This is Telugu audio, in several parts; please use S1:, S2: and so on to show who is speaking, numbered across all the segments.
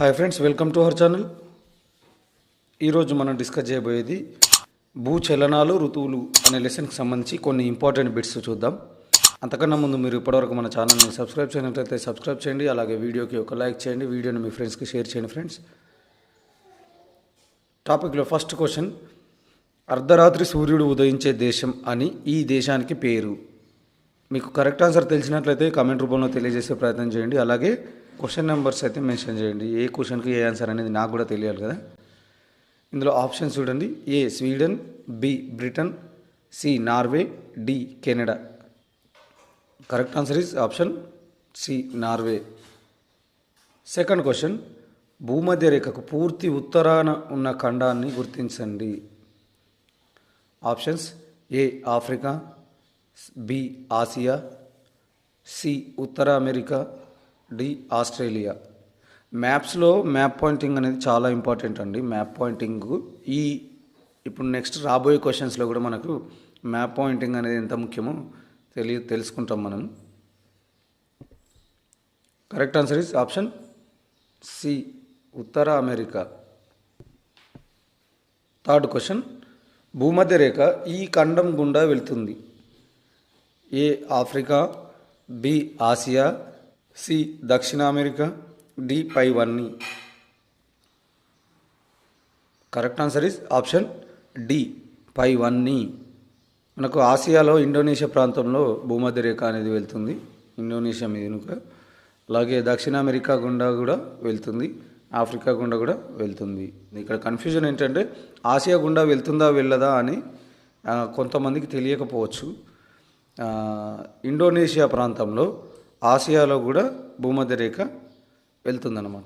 S1: Hi friends welcome to our channel ఈరోజు మనం డిస్కస్ చేయబోయేది భూచలనాలు ఋతువులు అనే లెసన్కి సంబంధించి కొన్ని ఇంపార్టెంట్ బిట్స్ చూద్దాం. అంతకన్నా ముందు మీరు ఇప్పటివరకు మన ఛానల్ని సబ్స్క్రైబ్ చేయనట్లయితే సబ్స్క్రైబ్ చేయండి అలాగే వీడియోకి ఒక లైక్ చేయండి వీడియోని మీ ఫ్రెండ్స్కి షేర్ చేయండి ఫ్రెండ్స్ టాపిక్లో ఫస్ట్ క్వశ్చన్ అర్ధరాత్రి సూర్యుడు ఉదయించే దేశం అని ఈ దేశానికి పేరు. మీకు కరెక్ట్ ఆన్సర్ తెలిసినట్లయితే కామెంట్ రూపంలో తెలియజేసే ప్రయత్నం చేయండి అలాగే క్వశ్చన్ నెంబర్స్ అయితే మెన్షన్ చేయండి. ఏ క్వశ్చన్కి ఏ ఆన్సర్ అనేది నాకు కూడా తెలియాలి కదా? ఇందులో ఆప్షన్స్ చూడండి. A Sweden B Britain C Norway D Canada correct answer is option C Norway second question భూమధ్య రేఖకు పూర్తి ఉత్తరాన ఉన్న ఖండాన్ని గుర్తించండి. Options A Africa B Asia C Uttara America D Australia. మ్యాప్స్లో మ్యాప్ పాయింటింగ్ అనేది చాలా ఇంపార్టెంట్ అండి. మ్యాప్ పాయింటింగ్ ఈ ఇప్పుడు నెక్స్ట్ రాబోయే క్వశ్చన్స్లో కూడా మనకు మ్యాప్ పాయింటింగ్ అనేది ఎంత ముఖ్యమో తెలియ తెలుసుకుంటాం మనం. Correct answer is option C Uttara America. Third question భూమధ్య రేఖ ఈ ఖండం గుండా వెళ్తుంది. A Africa B Asia C దక్షిణ అమెరికా డి పైవన్నీ correct answer is option D పైవన్నీ మనకు ఆసియాలో ఇండోనేషియా ప్రాంతంలో భూమధ్య రేఖ అనేది వెళ్తుంది. ఇండోనేషియా మీదనుక అలాగే దక్షిణ అమెరికా గుండా కూడా వెళ్తుంది. ఆఫ్రికా గుండా కూడా వెళ్తుంది. ఇక్కడ కన్ఫ్యూజన్ ఏంటంటే ఆసియా గుండా వెళ్తుందా వెళ్ళదా అని కొంతమందికి తెలియకపోవచ్చు. ఇండోనేషియా ప్రాంతంలో ఆసియాలో కూడా భూమధ్య రేఖ వెళ్తుందన్నమాట.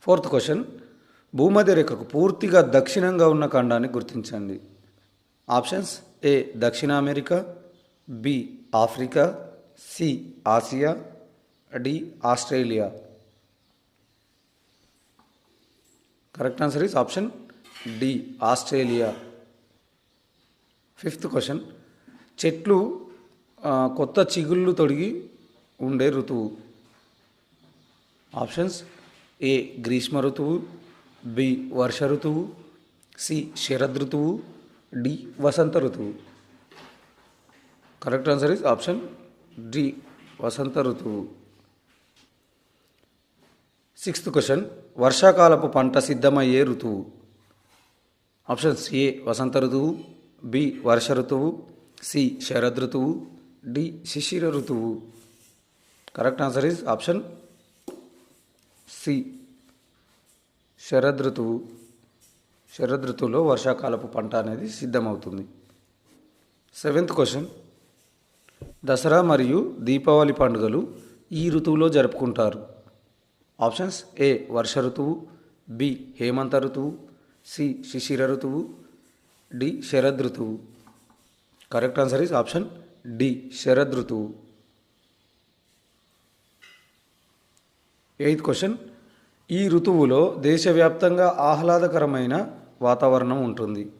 S1: ఫోర్త్ క్వశ్చన్ భూమధ్య రేఖకు పూర్తిగా దక్షిణంగా ఉన్న ఖండాన్ని గుర్తించండి. ఆప్షన్స్ ఏ దక్షిణ America B Africa C Asia D Australia. Correct answer is option D Australia. Fifth question చెట్లు కొత్త చిగుళ్ళు తొడిగి ఉండే ఋతువు. ఆప్షన్స్ ఏ గ్రీష్మ ఋతువు బి వర్ష ఋతువు సి శరద్ ఋతువు డి వసంత ఋతువు. Correct answer is option D వసంత ఋతువు. సిక్స్త్ క్వశ్చన్ వర్షాకాలపు పంట సిద్ధమయ్యే ఋతువు. ఆప్షన్స్ ఏ వసంత ఋతువు బి వర్ష ఋతువు సి శరద్ ఋతువు డి శిశిర ఋతువు. Correct answer is option C. Sharad ఋతువు. శరద్ ఋతువులో వర్షాకాలపు పంట అనేది సిద్ధమవుతుంది. Seventh question. దసరా మరియు దీపావళి పండుగలు ఈ ఋతువులో జరుపుకుంటారు. ఆప్షన్స్ ఏ వర్ష ఋతువు బి హేమంత ఋతువు సి శిశిర ఋతువు డి శరద్ ఋతువు. Correct answer is option D Sharad ఋతువు ఎయిత్ క్వశ్చన్. ఈ ఋతువులో దేశవ్యాప్తంగా ఆహ్లాదకరమైన వాతావరణం ఉంటుంది.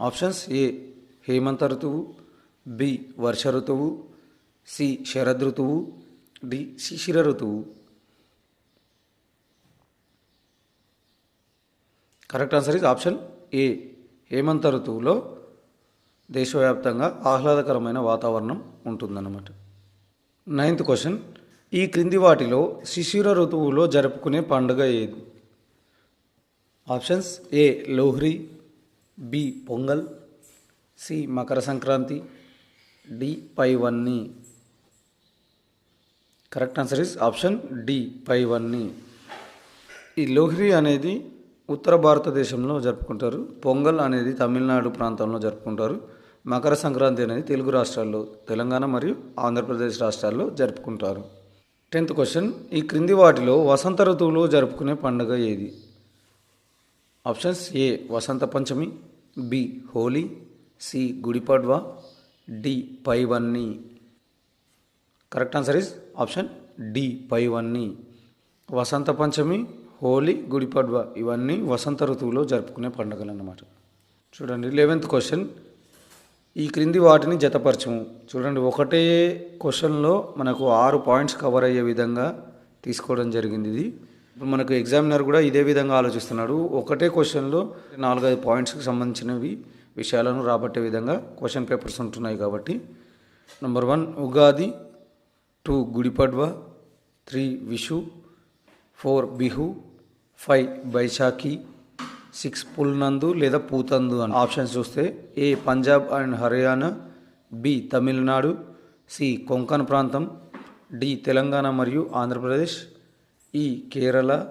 S1: ఆప్షన్స్ ఏ హేమంత ఋతువు బి వర్ష ఋతువు సి శరద్ ఋతువు డి శిశిర ఋతువు. Correct answer is option A హేమంత ఋతువులో దేశవ్యాప్తంగా ఆహ్లాదకరమైన వాతావరణం ఉంటుందన్నమాట. నైన్త్ క్వశ్చన్ ఈ క్రింది వాటిలో శిశిర ఋతువులో జరుపుకునే పండుగ ఏది? Options A Lohri. B Pongal. C Makar Sankranti. D పైవన్నీ. Correct answer is option D పైవన్నీ. ఈ లోహ్రీ అనేది ఉత్తర భారతదేశంలో జరుపుకుంటారు. పొంగల్ అనేది తమిళనాడు ప్రాంతంలో జరుపుకుంటారు. మకర సంక్రాంతి అనేది తెలుగు రాష్ట్రాల్లో తెలంగాణ మరియు ఆంధ్రప్రదేశ్ రాష్ట్రాల్లో జరుపుకుంటారు. టెన్త్ క్వశ్చన్ ఈ క్రింది వాటిలో వసంత ఋతువులో జరుపుకునే పండుగ ఏది? Options A Vasant Panchami B Holi C Gudi Padwa D పైవన్నీ. Correct answer is option D పైవన్నీ. వసంత పంచమి హోలీ గుడిపడ్వా ఇవన్నీ వసంత ఋతువులో జరుపుకునే పండుగలు అన్నమాట. చూడండి లెవెన్త్ క్వశ్చన్ ఈ క్రింది వాటిని జతపరచము. చూడండి ఒకటే క్వశ్చన్లో మనకు ఆరు పాయింట్స్ కవర్ అయ్యే విధంగా తీసుకోవడం జరిగింది ఇది. ఇప్పుడు మనకు ఎగ్జామినర్ కూడా ఇదే విధంగా ఆలోచిస్తున్నాడు. ఒకటే క్వశ్చన్లో నాలుగైదు పాయింట్స్కి సంబంధించినవి విషయాలను రాబట్టే విధంగా క్వశ్చన్ పేపర్స్ ఉంటున్నాయి కాబట్టి. Number one Ugadi. Two Gudi Padwa three Vishu. Four Bihu. Five Baisakhi. Six pull నందు లేదా పూతందు అని ఆప్షన్స్ చూస్తే A Punjab and Haryana B Tamil Nadu C Konkan ప్రాంతం డి తెలంగాణ మరియు ఆంధ్రప్రదేశ్ ఈ కేరళ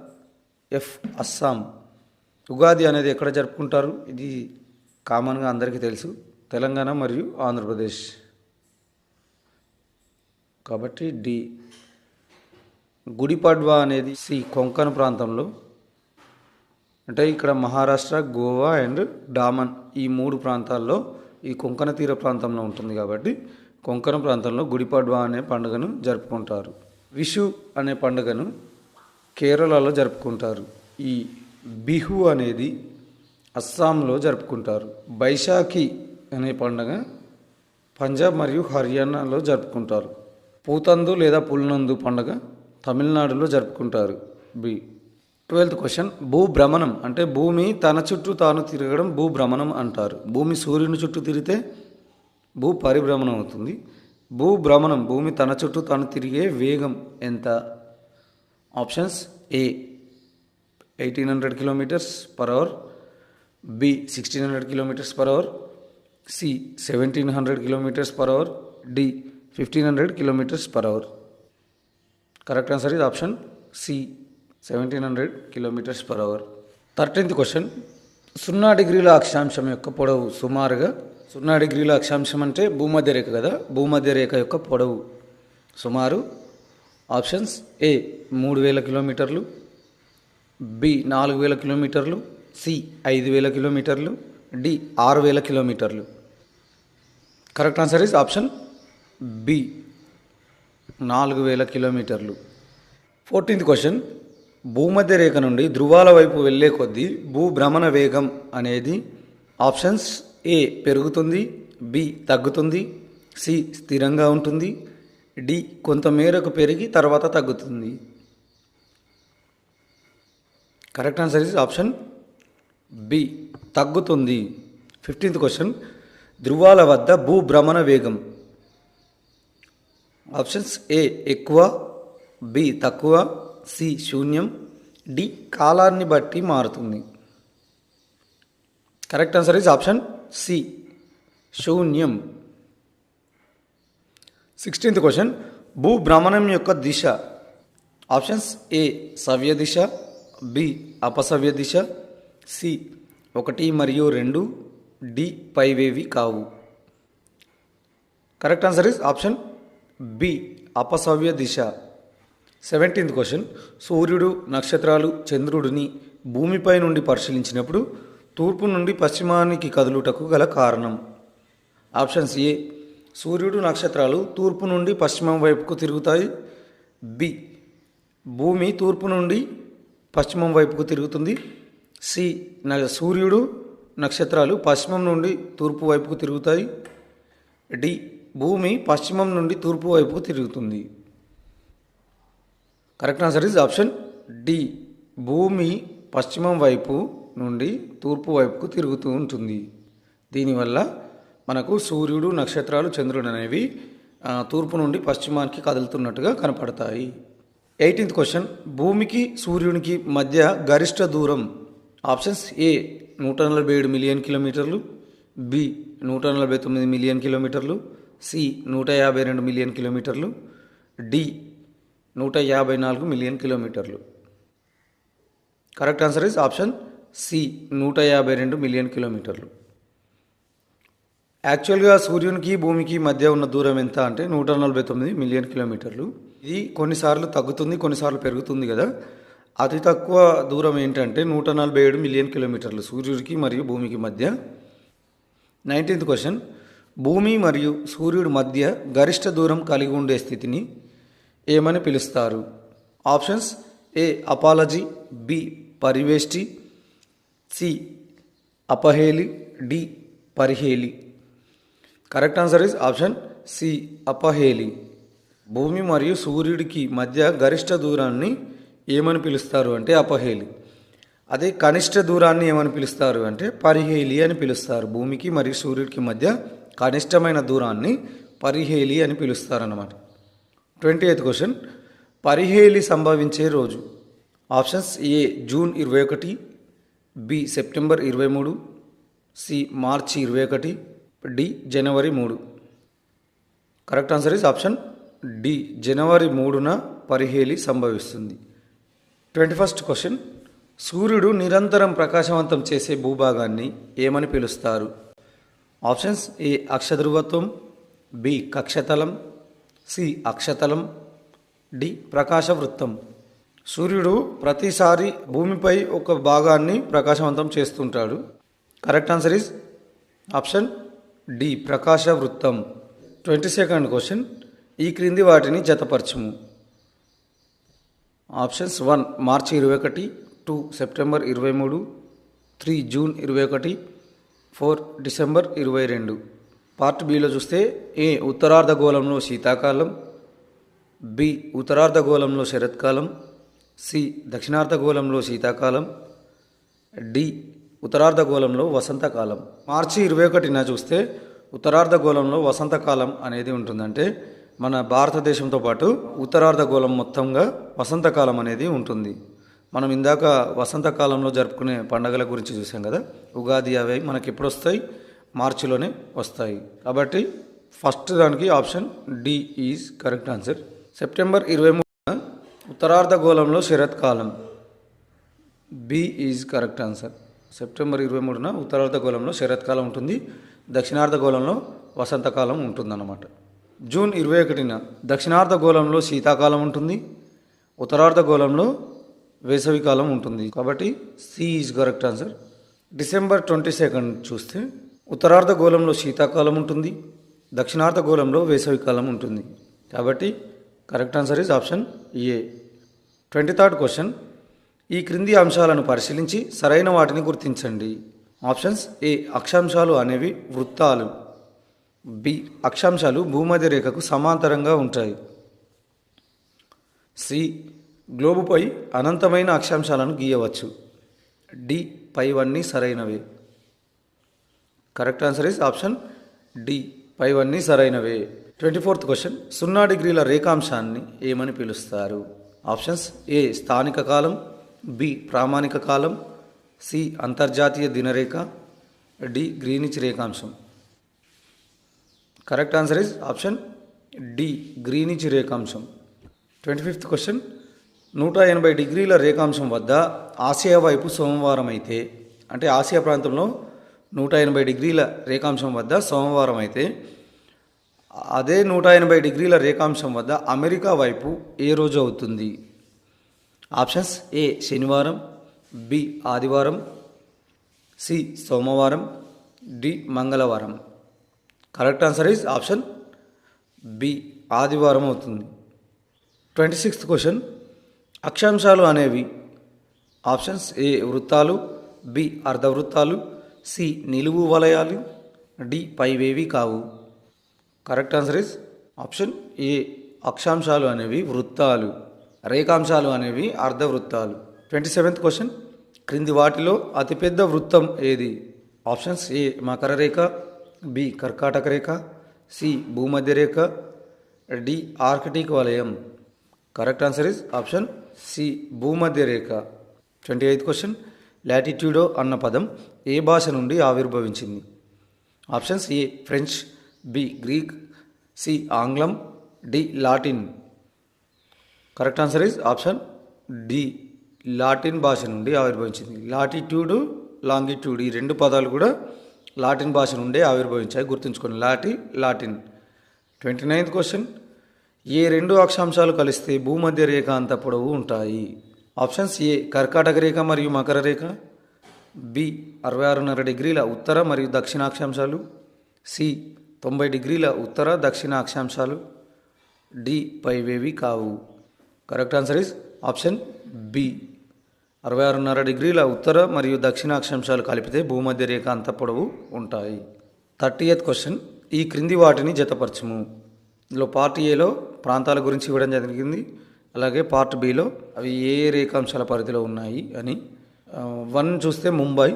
S1: ఎఫ్ అస్సాం. ఉగాది అనేది ఎక్కడ జరుపుకుంటారు? ఇది కామన్గా అందరికీ తెలుసు. తెలంగాణ మరియు ఆంధ్రప్రదేశ్. కాబట్టి డి. గుడిపడ్వా అనేది సి కొంకణ ప్రాంతంలో అంటే ఇక్కడ మహారాష్ట్ర గోవా అండ్ డామన్ ఈ మూడు ప్రాంతాల్లో ఈ కొంకణ తీర ప్రాంతంలో ఉంటుంది కాబట్టి కొంకణ ప్రాంతంలో గుడిపడ్వా అనే పండుగను జరుపుకుంటారు. విషు అనే పండుగను కేరళలో జరుపుకుంటారు. ఈ బిహు అనేది అస్సాంలో జరుపుకుంటారు. బైశాఖి అనే పండుగ పంజాబ్ మరియు హర్యానాలో జరుపుకుంటారు. పూతందు లేదా పుల్నందు పండుగ తమిళనాడులో జరుపుకుంటారు. బి ట్వెల్త్ క్వశ్చన్ భూభ్రమణం అంటే భూమి తన చుట్టూ తాను తిరగడం భూభ్రమణం అంటారు. భూమి సూర్యుని చుట్టూ తిరిగితే భూ పరిభ్రమణం అవుతుంది. భూభ్రమణం భూమి తన చుట్టూ తాను తిరిగే వేగం ఎంత? Options A eighteen hundred kilometres per hour B sixteen hundred kilometres per hour C seventeen hundred kilometres per hour D fifteen hundred kilometres per hour correct answer ఇది option C seventeen hundred kilometres per hour thirteenth question సున్నా డిగ్రీల అక్షాంశం యొక్క పొడవు సుమారుగా సున్నా డిగ్రీల అక్షాంశం అంటే భూమధ్య రేఖ కదా భూమధ్య రేఖ యొక్క పొడవు సుమారు. ఆప్షన్స్ ఏ మూడు వేల కిలోమీటర్లు బి నాలుగు వేల కిలోమీటర్లు సి ఐదు వేల కిలోమీటర్లు డి ఆరు వేల కిలోమీటర్లు. Correct answer is option B నాలుగు వేల కిలోమీటర్లు. ఫోర్టీన్త్ క్వశ్చన్ భూమధ్య రేఖ నుండి ధృవాల వైపు వెళ్ళే కొద్దీ భూభ్రమణ వేగం అనేది ఆప్షన్స్ ఏ పెరుగుతుంది బి తగ్గుతుంది సి స్థిరంగా ఉంటుంది డి కొంత మేరకు పెరిగి తర్వాత తగ్గుతుంది. Correct answer is option B తగ్గుతుంది. Fifteenth question. ధృవాల వద్ద భూభ్రమణ వేగం. ఆప్షన్స్ ఏ ఎక్కువ బి తక్కువ సి శూన్యం. డి కాలాన్ని బట్టి మారుతుంది. Correct answer is option C శూన్యం. సిక్స్టీన్త్ క్వశ్చన్ భూభ్రమణం యొక్క దిశ. ఆప్షన్స్ ఏ సవ్య దిశ. బి అపసవ్య దిశ. సి ఒకటి మరియు రెండు. డి పైవేవి కావు. Correct answer is option B అపసవ్య దిశ. సెవెంటీన్త్ క్వశ్చన్ సూర్యుడు నక్షత్రాలు చంద్రుడిని భూమిపై నుండి పరిశీలించినప్పుడు తూర్పు నుండి పశ్చిమానికి కదులుటకు గల కారణం. ఆప్షన్స్ ఏ సూర్యుడు నక్షత్రాలు తూర్పు నుండి పశ్చిమం వైపుకు తిరుగుతాయి. బి భూమి తూర్పు నుండి పశ్చిమం వైపుకు తిరుగుతుంది. సి సూర్యుడు నక్షత్రాలు పశ్చిమం నుండి తూర్పు వైపుకు తిరుగుతాయి. డి భూమి పశ్చిమం నుండి తూర్పు వైపుకు తిరుగుతుంది. Correct answer is option D. భూమి పశ్చిమం వైపు నుండి తూర్పు వైపుకు తిరుగుతూ ఉంటుంది. దీనివల్ల మనకు సూర్యుడు నక్షత్రాలు చంద్రుడు అనేవి తూర్పు నుండి పశ్చిమానికి కదులుతున్నట్టుగా కనపడతాయి. Eighteenth question. భూమికి సూర్యునికి మధ్య గరిష్ట దూరం ఆప్షన్స్ ఏ. నూట నలభై ఏడు మిలియన్ కిలోమీటర్లు. బి. నూట నలభై తొమ్మిది మిలియన్ కిలోమీటర్లు. సి. నూట యాభై రెండు మిలియన్ కిలోమీటర్లు. డి. నూట యాభై నాలుగు మిలియన్ కిలోమీటర్లు. Correct answer is option C నూట యాభై రెండు మిలియన్ కిలోమీటర్లు. యాక్చువల్గా సూర్యునికి భూమికి మధ్య ఉన్న దూరం ఎంత అంటే నూట నలభై తొమ్మిది మిలియన్ కిలోమీటర్లు. ఇది కొన్నిసార్లు తగ్గుతుంది కొన్నిసార్లు పెరుగుతుంది కదా. అతి తక్కువ దూరం ఏంటంటే నూట నలభై ఏడు మిలియన్ కిలోమీటర్లు సూర్యుడికి మరియు భూమికి మధ్య. Nineteenth question. భూమి మరియు సూర్యుడి మధ్య గరిష్ట దూరం కలిగి ఉండే స్థితిని ఏమని పిలుస్తారు? ఆప్షన్స్ ఏ అపాలజీ బి పరివేష్టి సి అపహేలి D పరిహేలి correct answer is option C అపహేలి భూమి మరియు సూర్యుడికి మధ్య గరిష్ట దూరాన్ని ఏమని పిలుస్తారు అంటే అపహేలి అదే కనిష్ట దూరాన్ని ఏమని పిలుస్తారు అంటే పరిహేలి అని పిలుస్తారు. భూమికి మరియు సూర్యుడికి మధ్య కనిష్టమైన దూరాన్ని పరిహేలి అని పిలుస్తారన్నమాట. Twenty eighth question. పరిహేలి సంభవించే రోజు. ఆప్షన్స్ ఏ జూన్ ఇరవై ఒకటి బి సెప్టెంబర్ ఇరవై మూడు సి మార్చి ఇరవై ఒకటి డి జనవరి మూడు. Correct answer is option D జనవరి మూడున పరిహేలి సంభవిస్తుంది. Twenty first question. సూర్యుడు నిరంతరం ప్రకాశవంతం చేసే భూభాగాన్ని ఏమని పిలుస్తారు? ఆప్షన్స్ ఏ అక్షధ్రువత్వం బి కక్షతలం సి అక్షతలం డి ప్రకాశ వృత్తం సూర్యుడు ప్రతిసారి భూమిపై ఒక భాగాన్ని ప్రకాశవంతం చేస్తుంటాడు. Correct answer is option D ప్రకాశ వృత్తం ట్వంటీ సెకండ్ క్వశ్చన్. ఈ క్రింది వాటిని జతపరచము. ఆప్షన్స్ వన్ మార్చి ఇరవై ఒకటి టూ సెప్టెంబర్ ఇరవై మూడు త్రీ జూన్ ఇరవై ఒకటి ఫోర్ డిసెంబర్ ఇరవై రెండు. పార్ట్ బిలో చూస్తే ఏ ఉత్తరార్ధగోళంలో శీతాకాలం బి ఉత్తరార్ధగోళంలో శరత్కాలం సి దక్షిణార్ధగోళంలో శీతాకాలం డి ఉత్తరార్ధగోళంలో వసంతకాలం. మార్చి ఇరవై ఒకటిన చూస్తే ఉత్తరార్ధగోళంలో వసంతకాలం అనేది ఉంటుందంటే మన భారతదేశంతో పాటు ఉత్తరార్ధగోళం మొత్తంగా వసంతకాలం అనేది ఉంటుంది. మనం ఇందాక వసంతకాలంలో జరుపుకునే పండగల గురించి చూసాం కదా? ఉగాది అవి మనకి ఎప్పుడు వస్తాయి మార్చిలోనే వస్తాయి. కాబట్టి ఫస్ట్ దానికి option D is correct answer. September ఇరవై మూడున ఉత్తరార్ధగోళంలో శరత్కాలం B is correct answer. September ఇరవై మూడున ఉత్తరార్ధగోళంలో శరత్కాలం ఉంటుంది. దక్షిణార్ధగోళంలో వసంతకాలం ఉంటుందన్నమాట. జూన్ ఇరవై ఒకటిన దక్షిణార్ధగోళంలో శీతాకాలం ఉంటుంది. ఉత్తరార్ధగోళంలో వేసవికాలం ఉంటుంది. కాబట్టి C is correct answer. December twenty second చూస్తే ఉత్తరార్ధగోళంలో శీతాకాలం ఉంటుంది దక్షిణార్ధగోళంలో వేసవికాలం ఉంటుంది. కాబట్టి correct answer is option A. Twenty third question. ఈ క్రింది అంశాలను పరిశీలించి సరైన వాటిని గుర్తించండి. ఆప్షన్స్ ఏ అక్షాంశాలు అనేవి వృత్తాలు. బి అక్షాంశాలు భూమధ్య రేఖకు సమాంతరంగా ఉంటాయి. సి గ్లోబుపై అనంతమైన అక్షాంశాలను గీయవచ్చు. డి పైవన్నీ సరైనవే. Correct answer is option D పైవన్నీ సరైనవే. ట్వంటీ ఫోర్త్ క్వశ్చన్ సున్నా డిగ్రీల రేఖాంశాన్ని ఏమని పిలుస్తారు? ఆప్షన్స్ ఏ స్థానిక కాలం. బి ప్రామాణిక కాలం. సి అంతర్జాతీయ దినరేఖ. D Greenwich రేఖాంశం. Correct answer is option D Greenwich రేఖాంశం. Twenty fifth question నూట ఎనభై డిగ్రీల రేఖాంశం వద్ద ఆసియా వైపు సోమవారం అయితే అంటే ఆసియా ప్రాంతంలో నూట ఎనభై డిగ్రీల రేఖాంశం వద్ద సోమవారం అయితే అదే నూట ఎనభై డిగ్రీల రేఖాంశం వద్ద అమెరికా వైపు ఏ రోజు అవుతుంది? ఆప్షన్స్ ఏ శనివారం బి ఆదివారం సి సోమవారం డి మంగళవారం. Correct answer is option B ఆదివారం అవుతుంది. Twenty sixth question. అక్షాంశాలు అనేవి ఆప్షన్స్ ఏ వృత్తాలు బి అర్ధవృత్తాలు సి నిలువు వలయాలు డి పైవేవి కావు. Correct answer is option A అక్షాంశాలు అనేవి వృత్తాలు రేఖాంశాలు అనేవి అర్ధవృత్తాలు. ట్వంటీ సెవెంత్ క్వశ్చన్ క్రింది వాటిలో అతిపెద్ద వృత్తం ఏది? ఆప్షన్స్ ఏ మకర రేఖ బి కర్కాటక రేఖ సి భూమధ్య రేఖ డి ఆర్కిటిక్ వలయం. Correct answer is option C భూమధ్య రేఖ. ట్వంటీ ఎయిత్ క్వశ్చన్ లాటిట్యూడో అన్న పదం ఏ భాష నుండి ఆవిర్భవించింది? Options A French B Greek C ఆంగ్లం D Latin. Correct answer is option D Latin భాష నుండి ఆవిర్భవించింది. లాటిట్యూడ్ లాంగిట్యూడ్ ఈ రెండు పదాలు కూడా లాటిన్ భాష నుండే ఆవిర్భవించాయి. గుర్తుంచుకోండి లాటి లాటిన్. Twenty ninth question. ఏ రెండు అక్షాంశాలు కలిస్తే భూమధ్య రేఖ అంత పొడవు ఉంటాయి? ఆప్షన్స్ ఏ కర్కాటక రేఖ మరియు మకర రేఖ బి అరవై ఆరున్నర డిగ్రీల ఉత్తర మరియు దక్షిణ అక్షాంశాలు సి తొంభై డిగ్రీల ఉత్తర దక్షిణ అక్షాంశాలు డి పైవేవి కావు. Correct answer is option B అరవై ఆరున్నర డిగ్రీల ఉత్తర మరియు దక్షిణ అక్షాంశాలు కలిపితే భూమధ్య రేఖ అంత పొడవు ఉంటాయి. థర్టీ ఎయిత్ క్వశ్చన్ ఈ క్రింది వాటిని జతపరచుము. ఇందులో పార్ట్ ఏలో ప్రాంతాల గురించి ఇవ్వడం జరిగింది. అలాగే పార్ట్ బిలో అవి ఏ ఏ రేఖాంశాల పరిధిలో ఉన్నాయి అని వన్ చూస్తే Mumbai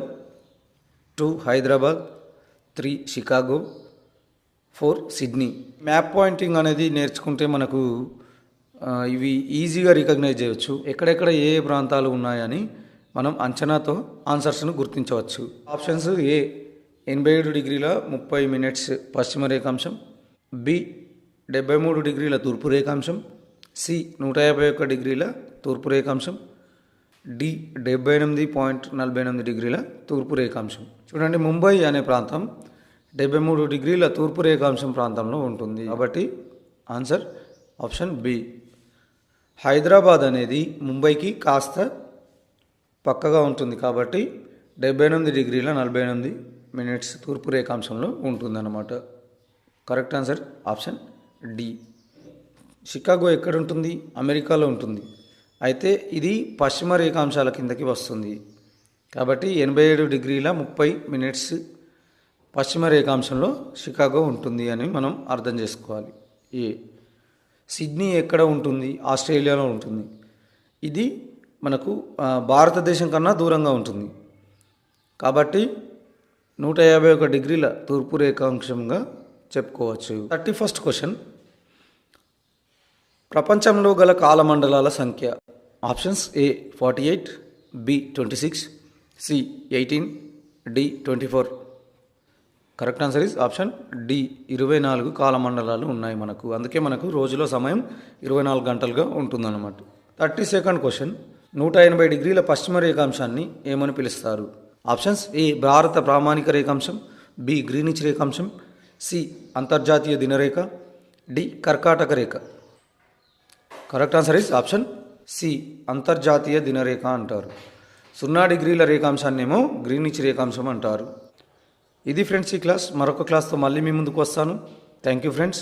S1: two Hyderabad three Chicago four Sydney. Map pointing అనేది నేర్చుకుంటే మనకు ఇవి ఈజీగా రికగ్నైజ్ చేయవచ్చు ఎక్కడెక్కడ ఏ ప్రాంతాలు ఉన్నాయని మనం అంచనాతో ఆన్సర్స్ను గుర్తించవచ్చు. ఆప్షన్స్ ఏ ఎనభై ఏడు డిగ్రీల ముప్పై మినిట్స్ పశ్చిమ రేఖాంశం బి డెబ్బై మూడు డిగ్రీల తూర్పు రేఖాంశం సి నూట యాభై ఒక్క డిగ్రీల తూర్పు రేఖాంశం డి డెబ్బై ఎనిమిది పాయింట్ నలభై ఎనిమిది డిగ్రీల తూర్పు రేఖాంశం. చూడండి ముంబై అనే ప్రాంతం డెబ్బై మూడు డిగ్రీల తూర్పు రేఖాంశం ప్రాంతంలో ఉంటుంది. కాబట్టి ఆన్సర్ ఆప్షన్ బి. హైదరాబాద్ అనేది ముంబైకి కాస్త పక్కగా ఉంటుంది కాబట్టి డెబ్బై ఎనిమిది డిగ్రీల నలభై ఎనిమిది మినిట్స్ తూర్పు రేఖాంశంలో ఉంటుందన్నమాట. Correct answer option D. Chicago ఎక్కడ ఉంటుంది అమెరికాలో ఉంటుంది. అయితే ఇది పశ్చిమ రేఖాంశాల కిందకి వస్తుంది. కాబట్టి ఎనభై ఏడు డిగ్రీల ముప్పై మినిట్స్ పశ్చిమ రేఖాంశంలో షికాగో ఉంటుంది అని మనం అర్థం చేసుకోవాలి. ఏ? సిడ్నీ ఎక్కడ ఉంటుంది? ఆస్ట్రేలియాలో ఉంటుంది. ఇది మనకు భారతదేశం కన్నా దూరంగా ఉంటుంది. కాబట్టి నూట యాభై ఒక డిగ్రీల తూర్పు రేఖాంశంగా చెప్పుకోవచ్చు. Thirty first question. ప్రపంచంలో గల కాలమండలాల సంఖ్య. Options A forty eight B twenty six C eighteen D twenty four. Correct answer is option D ఇరవై నాలుగు కాలమండలాలు ఉన్నాయి మనకు. అందుకే మనకు రోజులో సమయం ఇరవై నాలుగు గంటలుగా ఉంటుందన్నమాట. Thirty second question. నూట ఎనభై డిగ్రీల పశ్చిమ రేఖాంశాన్ని ఏమని పిలుస్తారు? ఆప్షన్స్ ఏ భారత ప్రామాణిక రేఖాంశం బి గ్రీనిచ్ రేఖాంశం సి అంతర్జాతీయ దినరేఖ డి కర్కాటక రేఖ. Correct answer is option C అంతర్జాతీయ దినరేఖ అంటారు. సున్నా డిగ్రీల రేఖాంశాన్ని ఏమో గ్రీనిచ్ రేఖాంశం అంటారు. ఇది ఫ్రెండ్స్ ఈ క్లాస్ మరొక క్లాస్తో మళ్ళీ మీ ముందుకు వస్తాను. Thank you friends